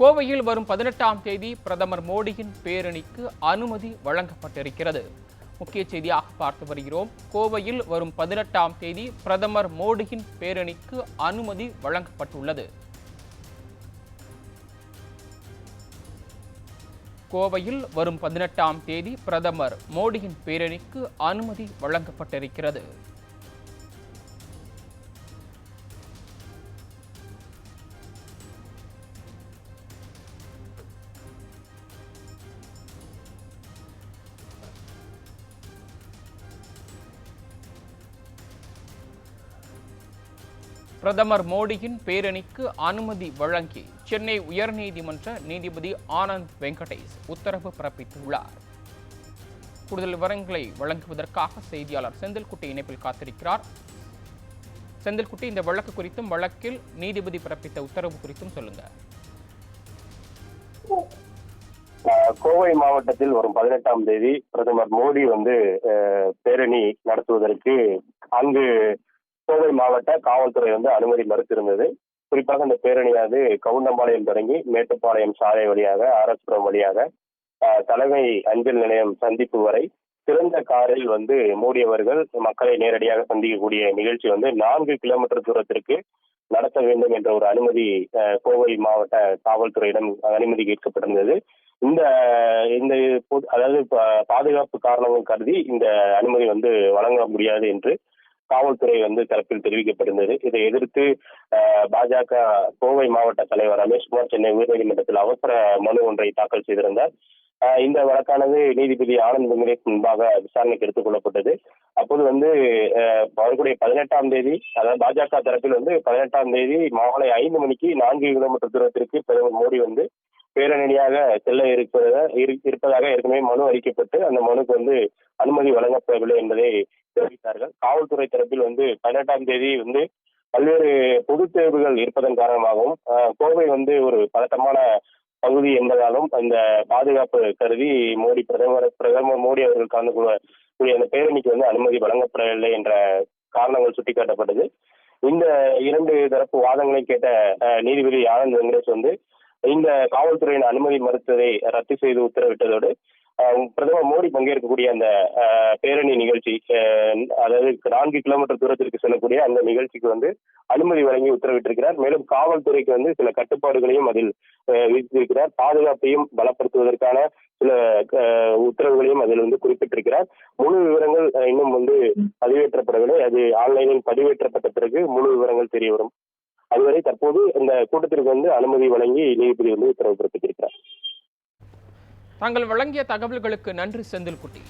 கோவையில் வரும் பதினெட்டாம் தேதி பிரதமர் மோடியின் பேரணிக்கு அனுமதி வழங்கப்பட்டிருக்கிறது. முக்கிய செய்தியாக பார்த்து வருகிறோம். கோவையில் வரும் பதினெட்டாம் தேதி பிரதமர் மோடியின் பேரணிக்கு அனுமதி வழங்கப்பட்டுள்ளது. கோவையில் வரும் பதினெட்டாம் தேதி பிரதமர் மோடியின் பேரணிக்கு அனுமதி வழங்கப்பட்டிருக்கிறது. பிரதமர் மோடியின் பேரணிக்கு அனுமதி வழங்கி சென்னை உயர்நீதிமன்ற நீதிபதி ஆனந்த் வெங்கடேஷ் உத்தரவு பிறப்பித்துள்ளார். கூடுதல் விவரங்களை வழங்குவதற்காக செய்தியாளர் செந்தில்குட்டி இணைப்பில் காத்திருக்கிறார். செந்தில்குட்டி இந்த வழக்கு குறித்தும் வழக்கில் நீதிபதி பிறப்பித்த உத்தரவு குறித்தும் சொல்லுங்க. கோவை மாவட்டத்தில் வரும் பதினெட்டாம் தேதி பிரதமர் மோடி வந்து பேரணி நடத்துவதற்கு அங்கு கோவை மாவட்ட காவல்துறை வந்து அனுமதி மறுத்திருந்தது. குறிப்பாக இந்த பேரணியானது கவுண்டம்பாளையம் தொடங்கி மேட்டுப்பாளையம் சாலை வழியாக ஆர்எஸ்புரம் வழியாக தலைமை அஞ்சல் நிலையம் சந்திப்பு வரை சிறந்த காரில் வந்து மூடியவர்கள் மக்களை நேரடியாக சந்திக்கக்கூடிய நிகழ்ச்சி வந்து நான்கு கிலோமீட்டர் தூரத்திற்கு நடத்த வேண்டும் என்ற ஒரு அனுமதி அஹ், கோவை மாவட்ட காவல்துறையிடம் அனுமதி கேட்கப்பட்டிருந்தது. இந்த இந்த அதாவது பா- பாதுகாப்பு காரணங்கள் கருதி இந்த அனுமதி வந்து வழங்க முடியாது என்று காவல்துறை வந்து தரப்பில் தெரிவிக்கப்பட்டிருந்தது. இதை எதிர்த்து பாஜக கோவை மாவட்ட தலைவர் ரமேஷ்குமார் சென்னை உயர்நீதிமன்றத்தில் அவசர மனு ஒன்றை தாக்கல் செய்திருந்தார். இந்த வழக்கானது நீதிபதி ஆனந்த் வெங்கடேஷ் முன்பாக விசாரணைக்கு எடுத்துக் கொள்ளப்பட்டது. அப்போது வந்து அஹ், பதினெட்டாம் தேதி அதாவது பாஜக தரப்பில் வந்து பதினெட்டாம் தேதி மாலை ஐந்து மணிக்கு நான்கு கிலோமீட்டர் தூரத்திற்கு பிரதமர் மோடி வந்து பேரணியாக செல்ல இருப்பதாக இரு- இருப்பதாக ஏற்கனவே மனு அளிக்கப்பட்டு அந்த மனுக்கு வந்து அனுமதி வழங்கப்படவில்லை என்பதை தெரிவித்தார்கள். காவல்துறை தரப்பில் வந்து பதினெட்டாம் தேதி வந்து பல்வேறு பொது தேர்வுகள் இருப்பதன் காரணமாகவும் அஹ், கோவை வந்து ஒரு பதட்டமான பகுதி என்பதாலும் அந்த பாதுகாப்பு கருதி மோடி பிரதமர் பிரதமர் மோடி அவர்கள் கலந்து கூடிய அந்த பேரணிக்கு வந்து அனுமதி வழங்கப்படவில்லை என்ற காரணங்கள் சுட்டிக்காட்டப்பட்டது. இந்த இரண்டு தரப்பு வாதங்களை கேட்ட அஹ், நீதிபதி ஆனந்த் வெங்கடேஷ் வந்து இந்த காவல்துறையின் அனுமதி மறுத்ததை ரத்து செய்து உத்தரவிட்டதோடு பிரதமர் மோடி பங்கேற்கக்கூடிய அந்த பேரணி நிகழ்ச்சி அதாவது நான்கு கிலோமீட்டர் தூரத்திற்கு செல்லக்கூடிய அந்த நிகழ்ச்சிக்கு வந்து அனுமதி வழங்கி உத்தரவிட்டிருக்கிறார். மேலும் காவல்துறைக்கு வந்து சில கட்டுப்பாடுகளையும் அதில் விதித்திருக்கிறார். பாதுகாப்பையும் பலப்படுத்துவதற்கான சில உத்தரவுகளையும் அதில் வந்து குறிப்பிட்டிருக்கிறார். முழு விவரங்கள் இன்னும் வந்து பதிவேற்றப்படவில்லை. அது ஆன்லைனில் பதிவேற்றப்பட்ட பிறகு முழு விவரங்கள் தெரிய வரும் அதுவரை தற்போது இந்த கூட்டத்திற்கு வந்து அனுமதி வழங்கி நீதிபதி வந்து உத்தரவு பிறப்பித்திருக்கிறார். தாங்கள் வழங்கிய தகவல்களுக்கு நன்றி செந்தில்குட்டி.